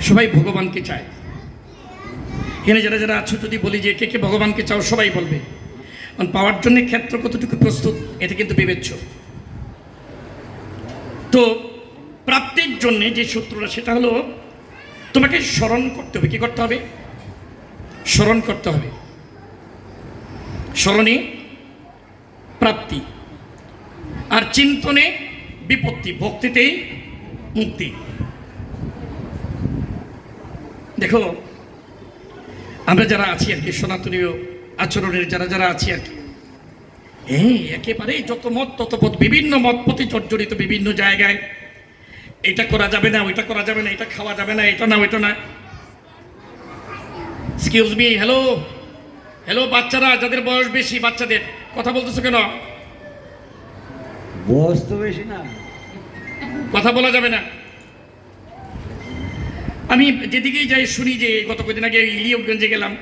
সবাই ভগবানকে চায়। এখানে যারা যারা আছো, যদি বলি যে কে কে ভগবানকে চাও, সবাই বলবে। কারণ পাওয়ার জন্য ক্ষেত্র কতটুকু প্রস্তুত, এটা কিন্তু বিবেচ্য। তো প্রাপ্তির জন্যে যে সূত্রটা, সেটা হলো, তোমাকে স্মরণ করতে হবে। কি করতে হবে? স্মরণ করতে হবে। স্মরণে প্রাপ্তি আর চিন্তনে বিপত্তি, ভক্তিতেই মুক্তি। দেখো আমরা যারা আছি আর কি সনাতনীয় আচরণের যারা যারা আছি আর কি হ্যাঁ একেবারেই যত মত তত পথ বিভিন্ন মত পথে জর্জরিত বিভিন্ন জায়গায় এটা করা যাবে না ওইটা করা যাবে না এটা খাওয়া যাবে না এটা না ওইটা না। এক্সকিউজ মি হ্যালো হ্যালো বাচ্চারা যাদের বয়স বেশি বাচ্চাদের কথা বলতেছো কেন? বয়স তো বেশি না। কথা বলা যাবে না। আমি যেদিকেই যাই শুনি যে গত কদিন আগে ইলিয়গঞ্জে গেলাম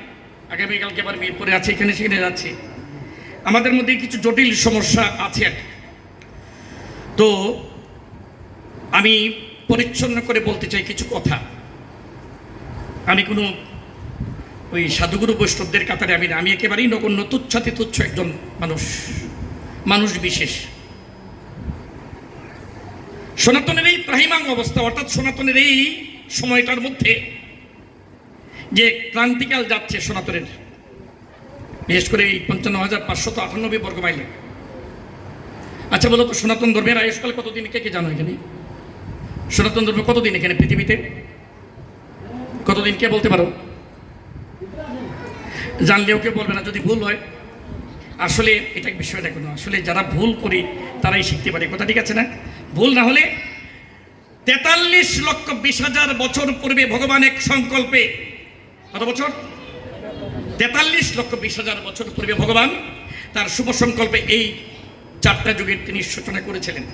আগামীকালকে আবার বিয়ে পরে আছে, এখানে সেখানে যাচ্ছি। আমাদের মধ্যে কিছু জটিল সমস্যা আছে আর তো আমি পরিচ্ছন্ন করে বলতে চাই কিছু কথা। আমি কোনো ওই সাধুগুরু বৈষ্ণবদের কাতারে আমি না, আমি একেবারেই নগণ্য, তুচ্ছাতি তুচ্ছ একজন মানুষ মানুষ বিশেষ। সনাতনের এই ত্রাহিমাং অবস্থা, অর্থাৎ সনাতনের এই সময়টার মধ্যে যে ক্রান্তিকাল যাচ্ছে সনাতনের। বিশেষ করে এই পঞ্চান্ন হাজার পাঁচশত আটানব্বই বর্গ মাইলে আচ্ছা বলো তো, সনাতন ধর্মের আয়ুষ্কাল কতদিন? কে কে জানো এখানে? সনাতন ধর্ম কতদিন এখানে পৃথিবীতে? কতদিন কে বলতে পারো? জানলেও কেউ বলবে না, যদি ভুল হয়। আসলে এটা বিষয় দেখো না, আসলে যারা ভুল করি তারাই শিখতে পারে। কথা ঠিক আছে না? ভুল না হলে তেতাল্লিশ লক্ষ বিশ হাজার বছর পূর্বে ভগবান এক সংকল্পে, কত বছর? তেতাল্লিশ লক্ষ বিশ হাজার বছর পূর্বে ভগবান তার শুভ সংকল্পে এই চারটা যুগের তিনি সূচনা করেছিলেন।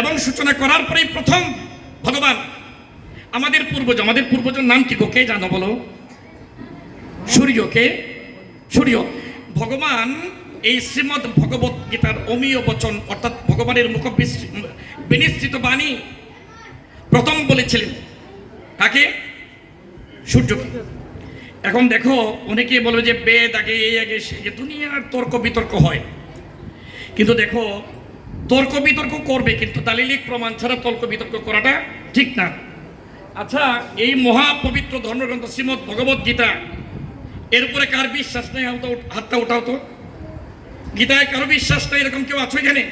এবং সূচনা করার পরেই প্রথম ভগবান আমাদের পূর্বজ, আমাদের পূর্বজের নাম কি কে জানো বলো? সূর্যকে সূর্য। ভগবান এই শ্রীমৎ ভগবত গীতার অমীয় বচন, অর্থাৎ ভগবানের মুখ বিনিশ্চিত বাণী প্রথম বলেছিলেন। কাকে? সূর্যকে। এখন দেখো, অনেকে বলবে যে বেদ আগে, এই আগে, সে দুনিয়ার তর্ক বিতর্ক হয়। কিন্তু দেখো, তর্ক বিতর্ক করবে কিন্তু দালিলিক প্রমাণ ছাড়া তর্ক বিতর্ক করাটা ঠিক না। আচ্ছা এই মহাপবিত্র ধর্মগ্রন্থ শ্রীমৎ ভগবত গীতা, এর উপরে কার বিশ্বাস নেই? হাতটা উঠাও তো। গীতায় কারও বিশ্বাস নেই? এরকম কেউ আছো এখানে?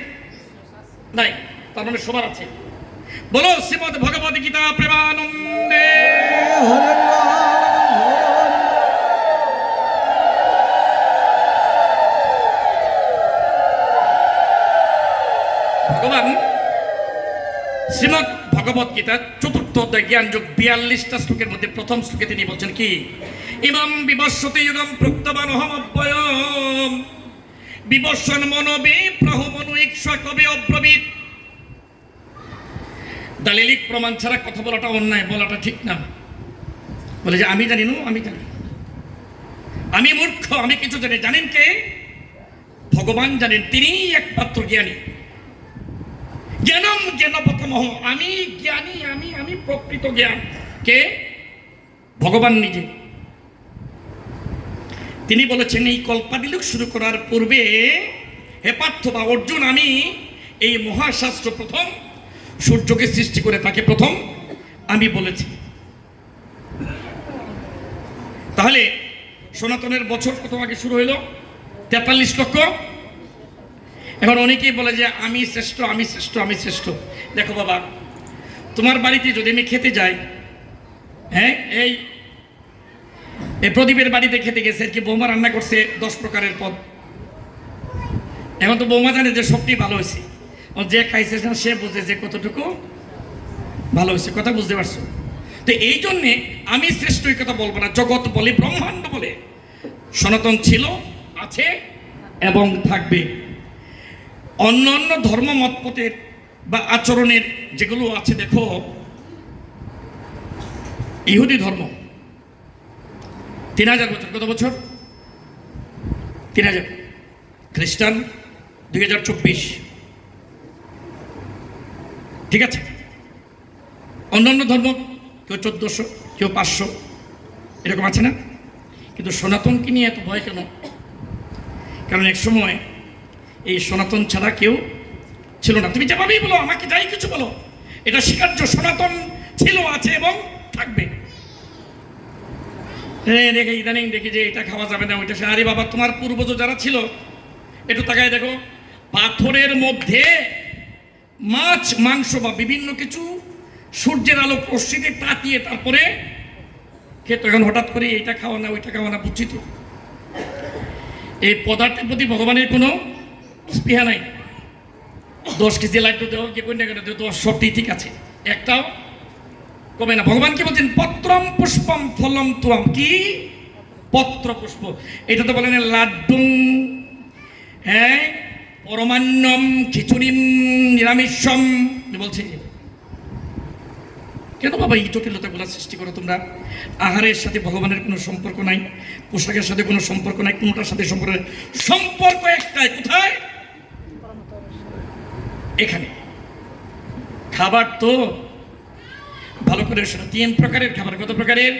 নাই। তার মানে সবার আছে। বলো শ্রীমদ ভগবত গীতা প্রেমানন্দে। ভগবান, শ্রীমদ ভগবত গীতা চতুর্থ অধ্যায় জ্ঞান যোগ বিয়াল্লিশটা শ্লোকের মধ্যে প্রথম শ্লোকে তিনি বলছেন কি? ইমাম বিবস্বতে যুগম প্রক্তবান অহম অব্যয়ম বিবস্বন মনবে প্রহ মনু কবে অব্রবীত। দালিলিক প্রমাণ ছাড়া কথা বলাটা অন্যায়, বলাটা ঠিক না। বলে যে, আমি জানি না, আমি জানি আমি মূর্খ, আমি কিছু জানি জানেন কে? ভগবান জানেন, তিনিই একমাত্র জ্ঞানী। জ্ঞানম জ্ঞানপথমহ আমি জ্ঞানী, আমি আমি প্রকৃত জ্ঞান। কে? ভগবান নিজে। তিনি বলেছেন, এই কল্পাদিলুক শুরু করার পূর্বে, হে পার্থ বা অর্জুন, আমি এই মহাশাস্ত্র প্রথম সূর্যকে সৃষ্টি করে তাকে প্রথম আমি বলেছি। তাহলে সনাতনের বছর কত আগে শুরু হইল? তেতাল্লিশ লক্ষ। এখন অনেকেই বলে যে আমি শ্রেষ্ঠ আমি শ্রেষ্ঠ আমি শ্রেষ্ঠ। দেখো বাবা, তোমার বাড়িতে যদি আমি খেতে যাই হ্যাঁ এই এই প্রদীপের বাড়িতে খেতে গেছে আর কি বৌমা রান্না করছে? দশ প্রকারের পদ। এখন তো বৌমা জানে যে সবটি ভালো হয়েছে। যে খাইছে সে বুঝে যে কতটুকু ভালো হয়েছে। কথা বুঝতে পারছ? তো এই জন্যে আমি শ্রেষ্ঠ কথা বলব না, জগৎ বলে, ব্রহ্মাণ্ড বলে। সনাতন ছিল, আছে এবং থাকবে। অন্য অন্য ধর্ম মতপথের বা আচরণের যেগুলো আছে, দেখো, ইহুদি ধর্ম। তিন হাজার বছর, কত বছর? তিন হাজার। খ্রিস্টান, দুই হাজার চব্বিশ। ঠিক আছে? অন্যান্য ধর্ম, কেউ চোদ্দোশো, কেউ পাঁচশো, এরকম আছে না? কিন্তু সনাতনকে নিয়ে এত ভয় কেন? কারণ এক সময় এই সনাতন ছাড়া কেউ ছিল না। তুমি যেভাবেই বলো, আমাকে যাই কিছু বলো, এটা স্বীকার্য সনাতন ছিল, আছে এবং থাকবে। হ্যাঁ দেখে ইদানিং দেখি যে এটা খাওয়া যাবে না, ওইটা আরে বাবা, তোমার পূর্বজ যারা ছিল, একটু তাকায় দেখো, পাথরের মধ্যে মাছ, মাংস বা বিভিন্ন কিছু সূর্যের আলো রশ্মিতে তাতিয়ে তারপরে খেত এখন হঠাৎ করে এইটা খাওয়া না, ওইটা খাওয়া না, বুঝছি তো? এই পদার্থের প্রতি ভগবানের কোনো স্পৃহা নাই। দশ কেজি লাড্ডু দেওয়া কি কন্যা কেন দশ সবটি ঠিক আছে। একটাও কমে না। ভগবান কি বলছেন? পত্রম পুষ্পম ফলম তুয়াম কি? পত্র পুষ্প এটা তো বলেন লাড্ডু হ্যাঁ? পরমান্নম খিচুড়িম নিরামিষম। বলছে? কেন বাবা এই জটিলতাগুলো সৃষ্টি করো তোমরা? আহারের সাথে ভগবানের কোনো সম্পর্ক নাই, পোশাকের সাথে কোনো সম্পর্ক নাই, কোনোটার সাথে সম্পর্ক সম্পর্ক একটাই, কোথায়? এখানে। খাবার তো ভালো করে তিন প্রকারের খাবার, কত প্রকারের?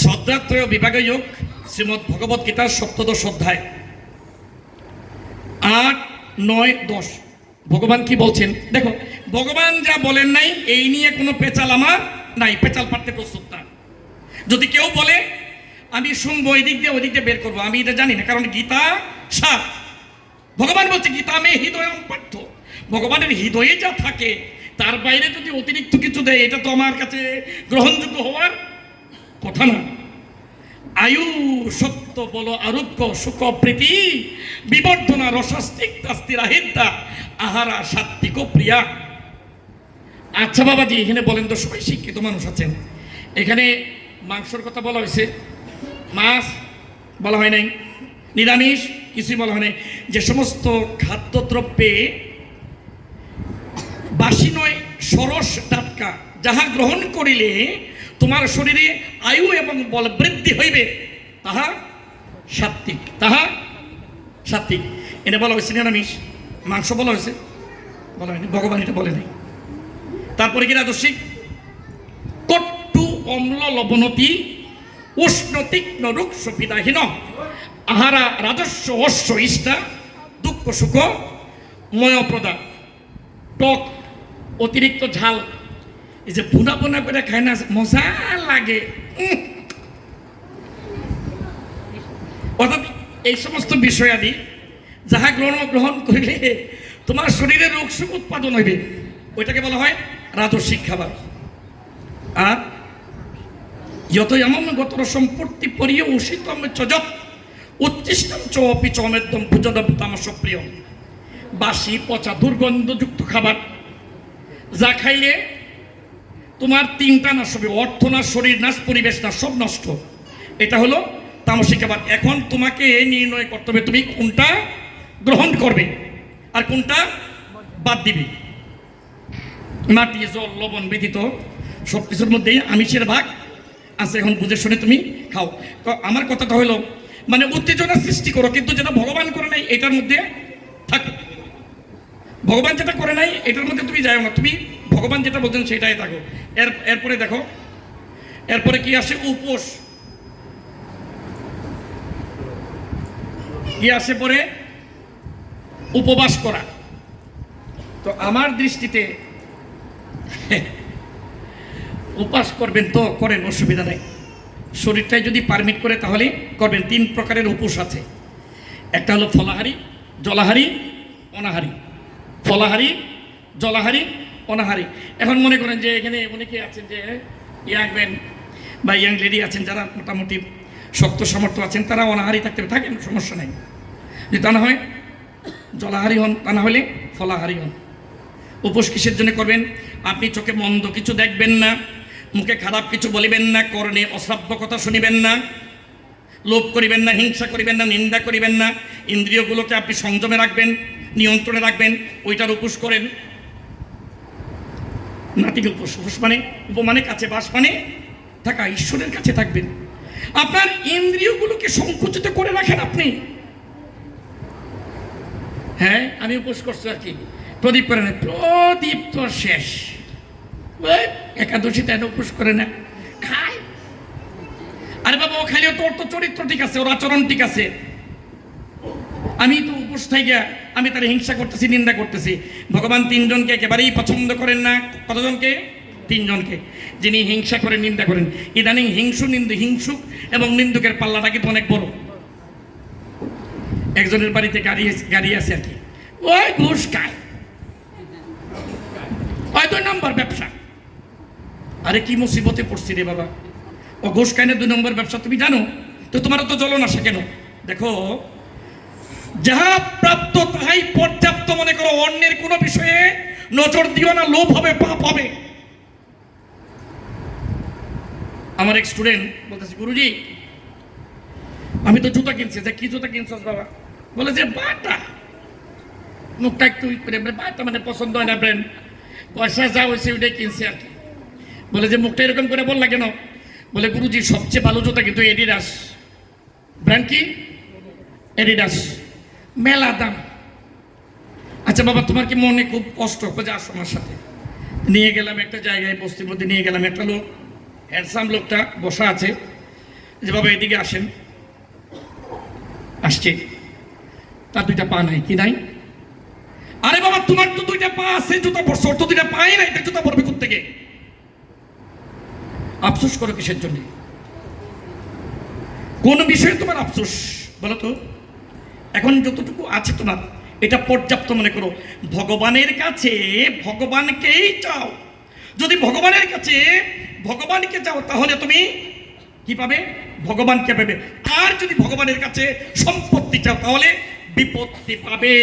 শ্রদ্ধাত্রয় বিভাগে যোগ শ্রীমৎ ভগবত গীতার সপ্তদশ অধ্যায়। আট, নয়, দশ। ভগবান কি বলছেন? দেখো, ভগবান যা বলেন নাই, এই নিয়ে কোনো পেচাল আমার নাই, পেচাল পারতে প্রস্তুত না। যদি কেউ বলে, আমি শুনব দিক দিয়ে ওই দিক দিয়ে বের করব, আমি এটা জানি না, কারণ গীতা সাত ভগবান বলছে, গীতা মে হৃদয় পাঠ্য ভগবানের হৃদয়ে যা থাকে, তার বাইরে যদি অতিরিক্ত কিছু দেয়, এটা তো আমার কাছে গ্রহণযোগ্য হওয়ার কথা না। আয়ু, সত্য, বল, আরোগ্য, সুখ, প্রীতি, বিবর্ধনা, রসাস্তিক তাস্তিরা আহারা, সাত্বিক প্রিয়া। আচ্ছা বাবাজি, এখানে বলেন তো, সবাই শিক্ষিত মানুষ আছেন। এখানে মাংসর কথা বলা হয়েছে। মাছ বলা হয় নাই। নিরামিষ, কিছুই বলা হয় নাই। যে সমস্ত খাদ্যদ্রব্যে বাসি নয়, সরস টাটকা, যাহা গ্রহণ করিলে তোমার শরীরে আয়ু এবং বল বৃদ্ধি হইবে, তাহা সাত্বিক তাহা সাত্বিক। এটা বলা হয়েছে নিরামিষ। মাংস বলা হয়েছে। বলা হয়নি, ভগবান এটা বলে নাই। তারপরে কি রাজস্বিক কট্টু, অম্ল, লবণতি, উষ্ণ, তীক্ষ্ণ, রুক্ষ, পিতাহীন। আহারা, রাজস্ব, অশ্ব, ইষ্টা, দুঃখ, সুখ ময়প্রদা টক, অতিরিক্ত ঝাল এই যে ভুনা ভুনা করে খায় না মজা লাগে। অর্থাৎ এই সমস্ত বিষয়াদি যাহা গ্রহণ গ্রহণ করিলে তোমার শরীরে রোগ সুখ উৎপাদন হইবে। ওইটাকে বলা হয় রাজস্বিক খাবার আর যত এমন গতর সম্পত্তি পরিয়ে উষিতম চজত, উচ্ছিষ্টম চ অপি চমেদম ভুজদম তামস প্রিয় বাসি, পচা, দুর্গন্ধযুক্ত খাবার। যা খাইলে তোমার তিনটা নাশ হবে, অর্থ নাশ শরীর নাশ পরিবেশ নাশ সব নষ্ট। এটা হলো তামসিক খাবার এখন তোমাকে এই নির্ণয় করতে হবে, তুমি কোনটা গ্রহণ করবে আর কোনটা বাদ দিবে। মাটি, জল, লবণ ব্যতীত সব কিছুর মধ্যেই আমিষের ভাগ আছে, এখন বুঝে শুনে তুমি খাও। আমার কথাটা হলো মানে উত্তেজনা সৃষ্টি করো, কিন্তু যেটা ভগবান করে নাই, এটার মধ্যে থাকো। ভগবান যেটা করে নাই, এটার মধ্যে তুমি যাও না, তুমি ভগবান যেটা বলছেন সেটাই থাকো এর এরপরে দেখো, এরপরে কি আসে? উপোস। কি আসে পরে? উপবাস করা। তো আমার দৃষ্টিতে উপাস করবেন তো করেন, অসুবিধা নেই। শরীরটাই যদি পারমিট করে তাহলে করবেন। তিন প্রকারের উপোস আছে। একটা হলো ফলাহারি, জলাহারি, অনাহারি। ফলাহারি, জলাহারি অনাহারি। এখন মনে করেন যে এখানে অনেকে আছেন যে ইয়াং ম্যান বা ইয়াং লেডি আছেন যারা মোটামুটি শক্ত সামর্থ্য আছেন, তারা অনাহারি থাকতে থাকেন, সমস্যা নেই। যে তা না হয়, জলাহারি হন, তা না হলে ফলাহারি হন। উপোস কিসের জন্য করবেন? আপনি চোখে মন্দ কিছু দেখবেন না, মুখে খারাপ কিছু বলিবেন না, কর্ণে অশ্রাব্য কথা শুনিবেন না, লোভ করিবেন না, হিংসা করিবেন না, নিন্দা করিবেন না, ইন্দ্রিয়গুলোকে আপনি সংযমে রাখবেন, নিয়ন্ত্রণে রাখবেন, ওইটার উপোস করেন। উপোস উপোস মানে উপমানে কাছে বাস মানে থাকা ঈশ্বরের কাছে থাকবেন। আপনার ইন্দ্রিয়গুলোকে সংকুচিত করে রাখেন আপনি। হ্যাঁ আমি উপোস করছি আর কি। প্রদীপ করে না, প্রদীপ তো শেষ। একাদশী তাই উপোস করে না? খায়। আরে বাবা, ও খাইলেও তোর তো চরিত্র ঠিক আছে, ওর আচরণ ঠিক আছে। আমি তো উপোস থেকে আমি তার হিংসা করতেছি, নিন্দা করতেছি। ভগবান তিনজনকে একেবারেই পছন্দ করেন না। কতজনকে? তিনজনকে। যিনি হিংসা করে, নিন্দা করেন। ইদানিং হিংসু নিন্দু, হিংসুক এবং নিন্দুকের পাল্লাটা কিন্তু অনেক বড়। একজনের বাড়িতে গাড়ি গাড়ি আছে আর কি। ওই ঘুষ খায়। ওই দুই নম্বর ব্যবসা। আরে কি মুসিবতে পড়ছি রে বাবা। ও ঘুষ খায় না, দুই নম্বর ব্যবসা, তুমি জানো? তো তোমার তো জ্বলন আসে কেন? দেখো যাহা প্রাপ্ত তাহাই পর্যাপ্ত মনে করো, অন্যের কোনো বিষয়ে নজর দিও না, লোভ হবে, পাপ হবে। আমার এক স্টুডেন্ট বলতেছে, গুরুজি, আমি তো জুতা কিনছি। যে কি জুতা কিনছস বাবা? বলে, যে বাটা। মুখটা একটু বাটা মানে পছন্দ হয় না ব্র্যান্ড পয়সা যা হয়েছে ওইটাই কিনছে আর কি। বলে, যে মুখটা এরকম করে বললা কেন? বলে, গুরুজি, সবচেয়ে ভালো জুতা কিন্তু এডিডাস ব্র্যান্ড কি? এডিডাস মেলা দাম। আচ্ছা বাবা, তোমার কি মনে খুব কষ্ট? খোঁজা আসো সাথে। নিয়ে গেলাম একটা জায়গায়, বস্তির মধ্যে নিয়ে গেলাম। একটা লোক হ্যান্ডসাম লোকটা বসা আছে। যে বাবা, এদিকে আসেন। আসছে। তার দুইটা পা নাই, কি নাই? আরে বাবা, তোমার তো দুইটা পা আছে, জুতা ওর তো দুইটা পাই নাই তা জুতা পরবে থেকে আফসোস করো কিসের জন্য? কোন বিষয়ে তোমার আফসোস, বলো তো? এখন যতটুকু আছে তোমার এটা পর্যাপ্ত মনে করো। ভগবানের কাছে ভগবানকেই চাও। যদি ভগবানের কাছে ভগবানকে চাও, তাহলে তুমি কি পাবে? ভগবানকে পাবে। আর যদি ভগবানের কাছে সম্পত্তি চাও, তাহলে বিপত্তি পাবে।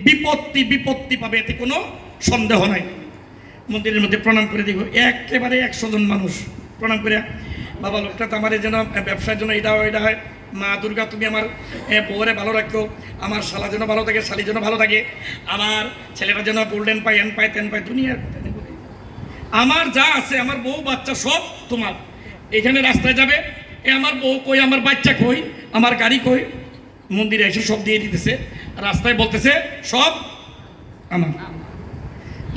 বিপত্তি বিপত্তি পাবে, এতে কোনো সন্দেহ নাই। মন্দিরের মধ্যে প্রণাম করে দিব একেবারে একশো জন মানুষ। প্রণাম করে বাবা, লোকটা তো আমার যেন ব্যবসার জন্য এটা এটা হয়। মা দুর্গা, তুমি আমার বউরে ভালো রাখো। আমার শালা যেন ভালো থাকে, শালি যেন ভালো থাকে। আমার ছেলেটা যেন গোল্ডেন পায়, এন পায়, তেন পায়, দুনিয়ার আমার যা আছে, আমার বউ, বাচ্চা সব তোমার। এখানে রাস্তায় যাবে, এ আমার বউ কই, আমার বাচ্চা কই, আমার গাড়ি কই? মন্দিরে এসে সব দিয়ে দিতেছে। রাস্তায় বলতেছে, সব আমার।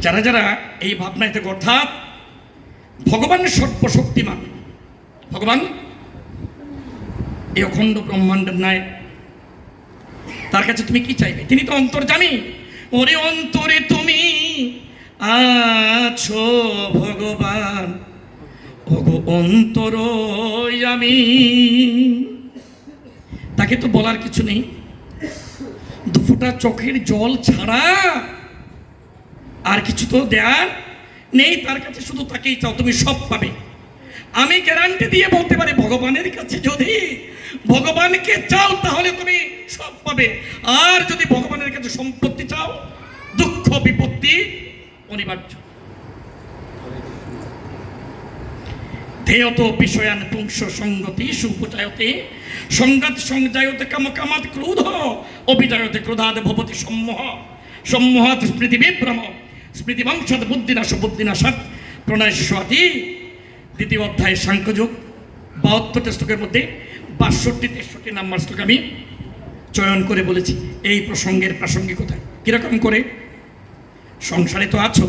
যারা যারা এই ভাবনায় থেকে অর্থাৎ ভগবানের সর্বশক্তিমান, ভগবান এই অখণ্ড ব্রহ্মাণ্ডের ন্যায় তার কাছে তুমি কি চাইবে? তিনি তো অন্তর অন্তর্জামী ওরে অন্তরে তুমি আছো ভগবান। ভগ অন্তর আমি তাকে তো বলার কিছু নেই। দুফুটা চোখের জল ছাড়া আর কিছু তো দেয়ার নেই। তার কাছে শুধু তাকেই চাও, তুমি সব পাবে। আমি গ্যারান্টি দিয়ে বলতে পারি, ভগবানের কাছে যদি ভগবানকে চাও, তাহলে তুমি সব পাবে। আর যদি ভগবানের কাছে সম্পত্তি চাও, দুঃখ, বিপত্তি, অনিবার্য। ধেয়ত বিষয়ান পুংস সঙ্গতি সুপচায়তে সংঘাত সংজায়তে কাম কামাত ক্রোধ অভিজায়তে ক্রোধাদ ভবতি সম্মোহ। সম্মোহাত স্মৃতি বিভ্রম স্মৃতি বংশাদ বুদ্ধিনাশ, বুদ্ধিনাশাত প্রণয় স্বাতি দ্বিতীয় অধ্যায় সাংখ্যযুগ বাহাত্তরটা শ্লোকের মধ্যে বাষট্টি তেষট্টি নাম্বার শ্লোক আমি চয়ন করে বলেছি। এই প্রসঙ্গের প্রাসঙ্গিকতা কীরকম করে? সংসারে তো আছো।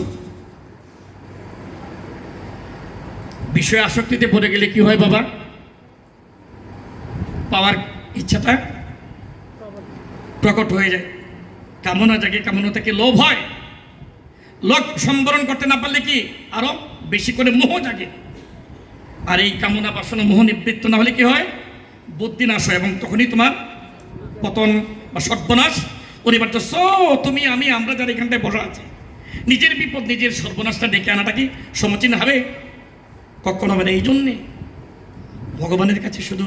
বিষয় আসক্তিতে পড়ে গেলে কি হয় বাবা? পাওয়ার ইচ্ছাটা প্রকট হয়ে যায়। কামনা জাগে কামনা থেকে লোভ হয়। লোক সম্বরণ করতে না পারলে কি আরও বেশি করে মোহ জাগে? আর এই কামনা বাসনা মোহ নিবৃত্ত না হলে কি হয়? বুদ্ধি নাশ হয় এবং তখনই তোমার পতন বা সর্বনাশ অনিবার্য সো, তুমি, আমি, আমরা যারা এখানটায় বসা আছি, নিজের বিপদ, নিজের সর্বনাশটা ডেকে আনাটা কি সমচীন হবে? কখনো হবে না, এই জন্যে ভগবানের কাছে শুধু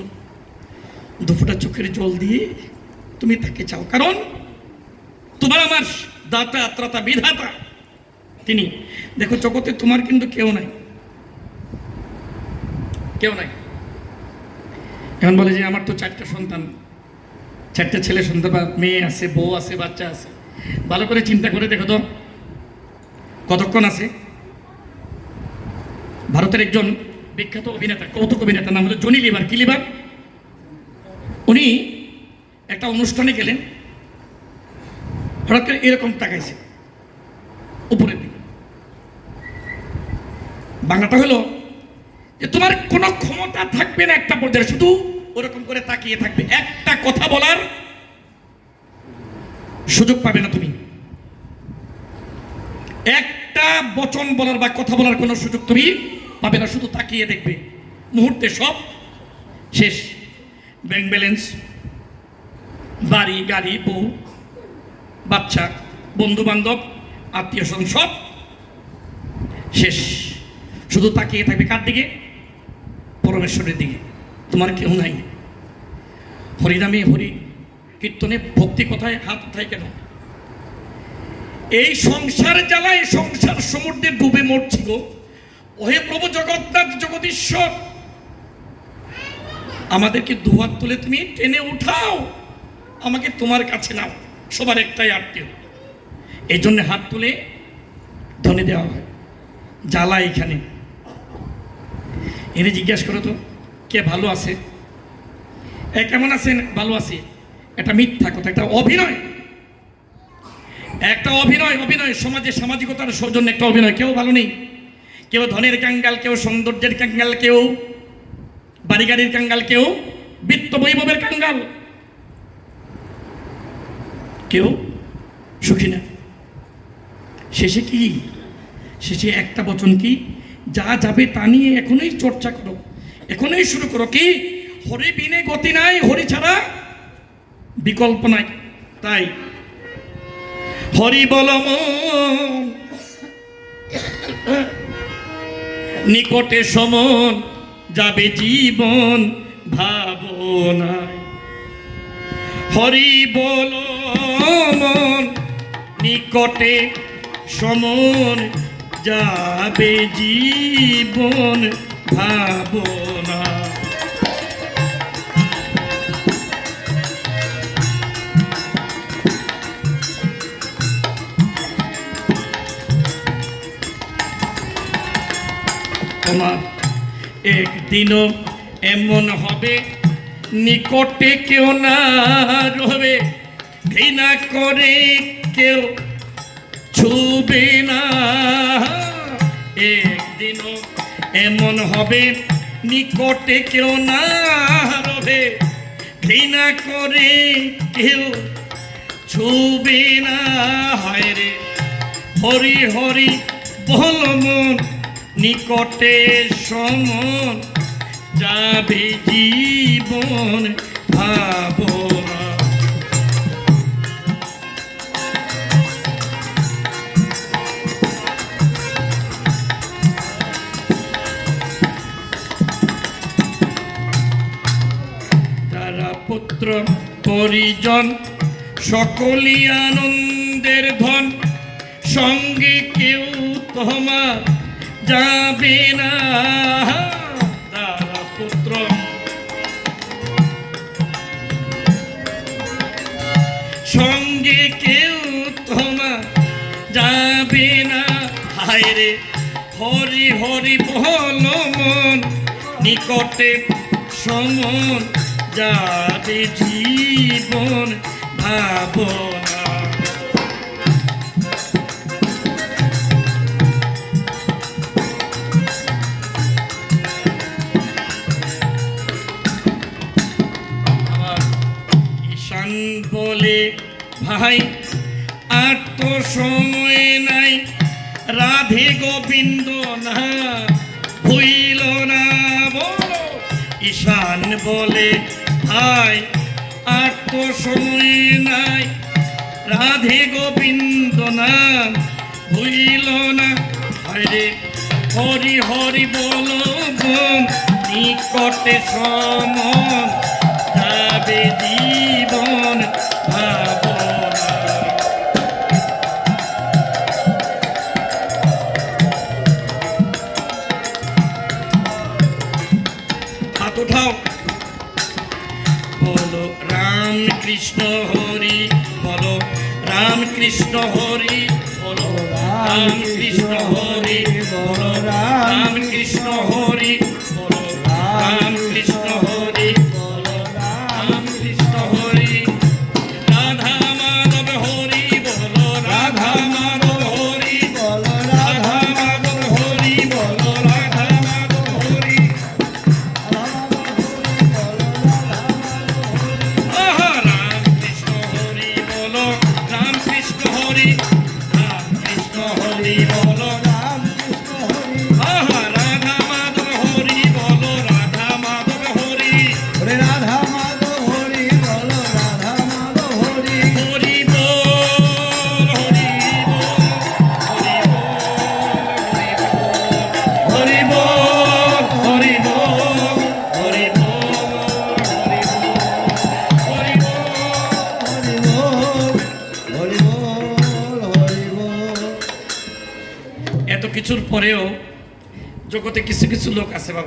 দুফোটা চোখের জল দিয়ে তুমি তাকে চাও। কারণ তোমার আমার দাতা, ত্রাতা, বিধাতা, তিনি। দেখো, জগতে তোমার কিন্তু কেউ নাই। কেউ নাই। এখন বলে যে আমার তো চারটা সন্তান। চারটা ছেলে সন্তান বা মেয়ে আছে, বউ আছে, বাচ্চা আছে। ভালো করে চিন্তা করে দেখো তো। কতক্ষণ আছে? ভারতের একজন বিখ্যাত অভিনেতা, কৌতুক অভিনেতা নাম হলো জনি লিভার। কি লিভার? উনি একটা অনুষ্ঠানে গেলেন। হঠাৎ করে এরকম তাকাইছে। উপরের দিকে। বাংলাটা হলো যে তোমার কোনো ক্ষমতা থাকবে না একটা পর্যায়ে, শুধু ওরকম করে তাকিয়ে থাকবে। একটা কথা বলার সুযোগ পাবে না তুমি। একটা বচন বলার বা কথা বলার কোনো সুযোগ তুমি পাবে না, শুধু তাকিয়ে দেখবে। মুহূর্তে সব শেষ। ব্যাংক ব্যালেন্স, বাড়ি, গাড়ি, বউ, বাচ্চা বন্ধু বান্ধব আত্মীয় স্বজন, সব শেষ। শুধু তাকিয়ে থাকবে কার দিকে? পরমেশ্বরের দিকে। তোমার কেউ নাই। হরিনামে হরি কীর্তনে ভক্তি কথায় হাত উঠায় কেন? এই সংসার জ্বালায় সংসার সমুদ্রে ডুবে মরছি গো। ওহে প্রভু জগন্নাথ, জগদীশ্বর, আমাদেরকে দুহাত তুলে তুমি টেনে উঠাও। আমাকে তোমার কাছে নাও। সবার একটাই আত্মীয়। এই জন্য হাত তুলে ধনে দেওয়া হয়। জ্বালা এখানে। এনে জিজ্ঞাসা করো তো, কে ভালো আছে? এ কেমন আছেন? ভালো আছে। এটা মিথ্যা কথা, একটা অভিনয়। একটা অভিনয় অভিনয়, সমাজে সামাজিকতার সৌজন্য একটা অভিনয়। কেউ ভালো নেই। কেউ ধনের কাঙ্গাল, কেউ সৌন্দর্যের কাঙ্গাল, কেউ বাড়ি গাড়ির কাঙ্গাল, কেউ বিত্ত বৈভবের কাঙ্গাল। কেউ সুখী না। শেষে কি? শেষে একটা বচন কি? যা যাবে তা নিয়ে এখনই চর্চা করো। এখনই শুরু করো কি? হরি বিনে গতি নাই, হরি ছাড়া বিকল্প নাই। তাই হরি বল নিকটে সমন যাবে জীবন ভাবনায়। হরি বল নিকটে সমন যাবে জীবন ভাবনা। তোমার একদিনও এমন হবে, নিকটে কেউ না রবে, ঘৃণা করে কেউ ছুবে না। একদিনও এমন হবে, নিকটে কেউ না ঘৃণা করে কেউ ছুবে না, হয় রে। হরি হরি বল মন, নিকটে সমন, যাবে জীবন ভাবনা পুত্র পরিজন সকলই আনন্দের ধন। সঙ্গে কেউ তোমার যাবে না, তারা পুত্র। সঙ্গে কেউ তোমার যাবে না, হায় রে, হরি হরি বল মন, নিকটে সমন। যাবে জীবন ভাবনা ঈশান বলে, ভাই, আর তো সময় নাই। রাধে গোবিন্দ, না ভুইল না বলো। ঈশান বলে ভাই আর তো সময় নাই। রাধে গোবিন্দ নাম হইল না। হরে, হরি হরি বল নিকটে সমন যাবে জীবন। কৃষ্ণ হরি বলো রাম কৃষ্ণ হরি বলো Krishna Hari. Thank you. isso nunca se vai